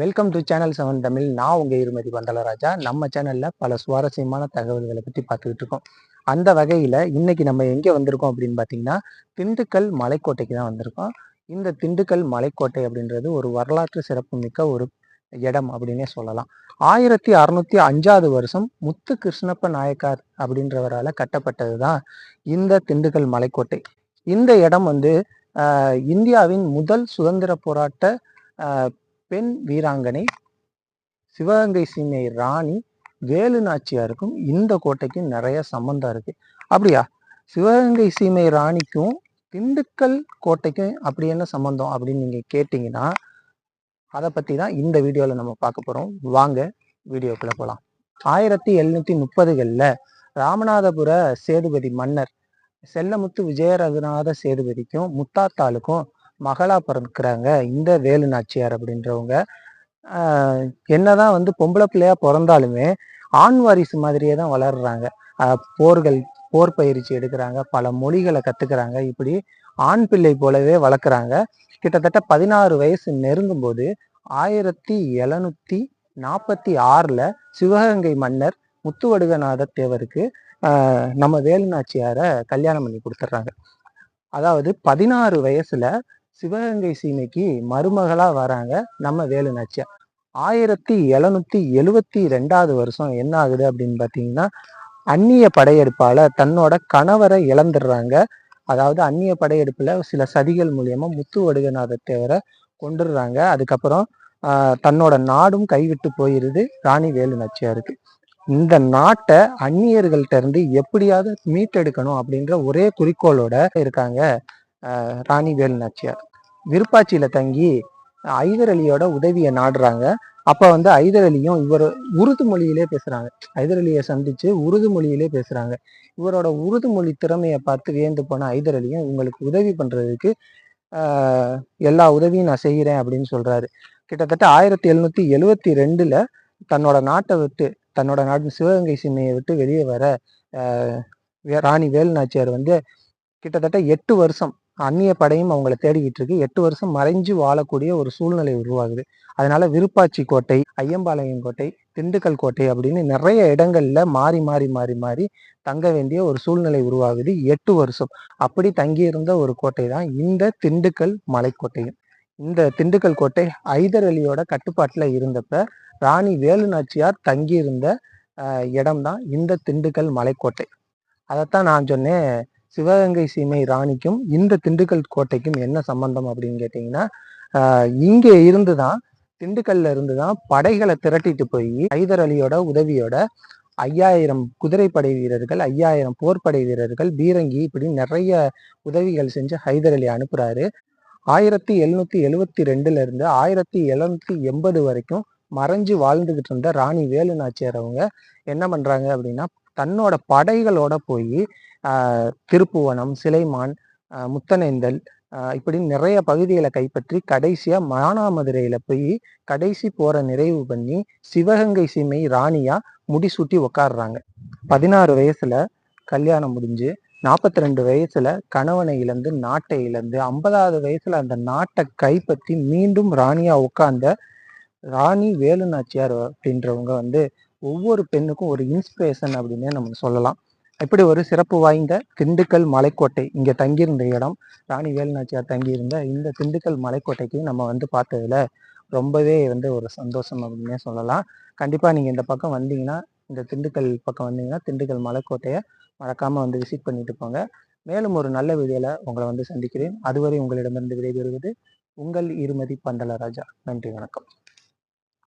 Welcome to channel seven Tamil. நான் உங்கள் இருமதி பந்தலராஜா. நம்ம சேனலில் பல சுவாரஸ்யமான தகவல்களை பற்றி பார்த்துக்கிட்டு இருக்கோம். அந்த வகையில் இன்றைக்கி நம்ம எங்கே வந்திருக்கோம் அப்படின்னு பார்த்தீங்கன்னா திண்டுக்கல் மலைக்கோட்டைக்கு தான் வந்திருக்கோம். இந்த திண்டுக்கல் மலைக்கோட்டை அப்படின்றது ஒரு வரலாற்று சிறப்புமிக்க ஒரு இடம் அப்படின்னே சொல்லலாம். ஆயிரத்தி அறுநூத்தி அஞ்சாவது வருஷம் முத்து கிருஷ்ணப்ப நாயக்கார் அப்படின்றவரால் கட்டப்பட்டது தான் இந்த திண்டுக்கல் மலைக்கோட்டை. இந்த இடம் வந்து இந்தியாவின் முதல் சுதந்திர போராட்ட பெண் வீராங்கனை சிவகங்கை சீமை ராணி வேலு நாச்சியாருக்கும் இந்த கோட்டைக்கும் நிறைய சம்பந்தம் இருக்கு. அப்படியா? சிவகங்கை சீமை ராணிக்கும் திண்டுக்கல் கோட்டைக்கும் அப்படி என்ன சம்பந்தம் அப்படின்னு நீங்கள் கேட்டிங்கன்னா அதை பற்றி தான் இந்த வீடியோவில் நம்ம பார்க்க போகிறோம் வாங்க வீடியோக்குள்ள போகலாம் ஆயிரத்தி எழுநூற்றி முப்பதுகளில் ராமநாதபுர சேதுபதி மன்னர் செல்லமுத்து விஜயரகுநாத சேதுபதிக்கும் முத்தாத்தாளுக்கும் மகளா பிறக்கிறாங்க இந்த வேலு நாச்சியார் அப்படின்றவங்க. என்னதான் வந்து பொம்பளை பிள்ளையா பிறந்தாலுமே ஆண் வாரிசு மாதிரியே தான் வளர்றாங்க. போர்கள் போர் பயிற்சி எடுக்கிறாங்க பல மொழிகளை கத்துக்கிறாங்க இப்படி ஆண் பிள்ளை போலவே வளர்க்குறாங்க. கிட்டத்தட்ட பதினாறு வயசு நெருங்கும் போது ஆயிரத்தி எழுநூத்தி நாற்பத்தி ஆறுல சிவகங்கை மன்னர் முத்துவடுகநாத தேவருக்கு நம்ம வேலுநாச்சியாரை கல்யாணம் பண்ணி கொடுத்துட்றாங்க. அதாவது பதினாறு வயசுல சிவகங்கை சீமைக்கு மருமகளா வராங்க நம்ம வேலுநாச்சியார் ஆயிரத்தி எழுநூத்தி எழுவத்தி ரெண்டாவது வருஷம் என்ன ஆகுது அப்படின்னு பார்த்தீங்கன்னா அந்நிய படையெடுப்பால தன்னோட கணவரை இழந்துடுறாங்க. அதாவது அந்நிய படையெடுப்புல சில சதிகள் மூலியமா முத்து வடுகநாத தேவரை கொண்டுடுறாங்க அதுக்கப்புறம் தன்னோட நாடும் கைவிட்டு போயிருது ராணி வேலு நாச்சியாருக்கு. இந்த நாட்டை அந்நியர்கள்ட்ட இருந்து எப்படியாவது மீட்டெடுக்கணும் அப்படின்ற ஒரே குறிக்கோளோட இருக்காங்க ராணி வேலு நாச்சியார். விருப்பாச்சியில தங்கி ஐதர் அலியோட உதவியை நாடுறாங்க. அப்போ வந்து ஐதர் அலியும் இவர் உருது மொழியிலே பேசுகிறாங்க ஐதர் அலியை சந்தித்து உருது மொழியிலே பேசுகிறாங்க இவரோட உருது மொழி திறமையை பார்த்து வியந்து போன ஐதர் அலியும் இவங்களுக்கு உதவி பண்ணுறதுக்கு எல்லா உதவியும் நான் செய்கிறேன் அப்படின்னு சொல்கிறாரு கிட்டத்தட்ட ஆயிரத்தி எழுநூற்றி எழுவத்தி ரெண்டில் தன்னோட நாட்டை விட்டு தன்னோட நாட்டு சிவகங்கை சின்னையை விட்டு வெளியே வர ராணி வேலுநாச்சியார் வந்து கிட்டத்தட்ட எட்டு வருஷம் அந்நிய படையும் அவங்கள தேடிக்கிட்டு இருக்கு. எட்டு வருஷம் மறைஞ்சு வாழக்கூடிய ஒரு சூழ்நிலை உருவாகுது. அதனால விருப்பாச்சி கோட்டை ஐயம்பாளையம் கோட்டை திண்டுக்கல் கோட்டை அப்படின்னு நிறைய இடங்கள்ல மாறி மாறி மாறி மாறி தங்க வேண்டிய ஒரு சூழ்நிலை உருவாகுது. எட்டு வருஷம். அப்படி தங்கியிருந்த ஒரு கோட்டை தான் இந்த திண்டுக்கல் மலைக்கோட்டையும். இந்த திண்டுக்கல் கோட்டை ஐதர் அலியோட கட்டுப்பாட்டில் இருந்தப்ப ராணி வேலு நாச்சியார் தங்கியிருந்த இடம்தான் இந்த திண்டுக்கல் மலைக்கோட்டை. அதைத்தான் நான் சொன்னேன். சிவகங்கை சீமை ராணிக்கும் இந்த திண்டுக்கல் கோட்டைக்கும் என்ன சம்பந்தம் அப்படின்னு கேட்டீங்கன்னா இங்கே இருந்து தான் திண்டுக்கல்ல இருந்து தான் படைகளை திரட்டிட்டு போய் ஹைதர் அலியோட உதவியோட ஐயாயிரம் குதிரைப்படை வீரர்கள் ஐயாயிரம் போர்ப்படை வீரர்கள் பீரங்கி இப்படி நிறைய உதவிகள் செஞ்சு ஹைதர் அலி அனுப்புறாரு. ஆயிரத்தி எழுநூத்தி எழுவத்தி ரெண்டுல இருந்து ஆயிரத்தி எழுநூத்தி எண்பது வரைக்கும் மறைஞ்சு வாழ்ந்துகிட்டு இருந்த ராணி வேலு நாச்சியார் அவங்க என்ன பண்றாங்க அப்படின்னா தன்னோட படைகளோட போய் திருப்புவனம் சிலைமான் முத்தனேந்தல் இப்படி நிறைய பகுதிகளை கைப்பற்றி கடைசியாக மானாமதுரையில் போய் கடைசி போகிற நிறைவு பண்ணி சிவகங்கை சீமை ராணியாக முடிசூட்டி உக்காடுறாங்க பதினாறு வயசில் கல்யாணம் முடிஞ்சு நாற்பத்தி ரெண்டு வயசுல கணவனை இழந்து நாட்டை இழந்து ஐம்பதாவது வயசுல அந்த நாட்டை கைப்பற்றி மீண்டும் ராணியா உட்கார்ந்த ராணி வேலு நாச்சியார் அப்படின்றவங்க வந்து ஒவ்வொரு பெண்ணுக்கும் ஒரு இன்ஸ்பிரேஷன் அப்படின்னே நம்ம சொல்லலாம். இப்படி ஒரு சிறப்பு வாய்ந்த திண்டுக்கல் மலைக்கோட்டை இங்கே தங்கியிருந்த இடம். ராணி வேலுநாச்சியார் தங்கியிருந்த இந்த திண்டுக்கல் மலைக்கோட்டைக்கு நம்ம வந்து பார்த்ததுல ரொம்பவே வந்து ஒரு சந்தோஷம் அப்படின்னே சொல்லலாம். கண்டிப்பாக நீங்கள் இந்த பக்கம் வந்தீங்கன்னா இந்த திண்டுக்கல் பக்கம் வந்தீங்கன்னா திண்டுக்கல் மலைக்கோட்டையை மறக்காமல் வந்து விசிட் பண்ணிட்டு போங்க. மேலும் ஒரு நல்ல வீடியோவில் உங்களை வந்து சந்திக்கிறேன். அதுவரை உங்களிடமிருந்து விடைபெறுவது உங்கள் இருமதி பந்தலராஜா நன்றி வணக்கம்.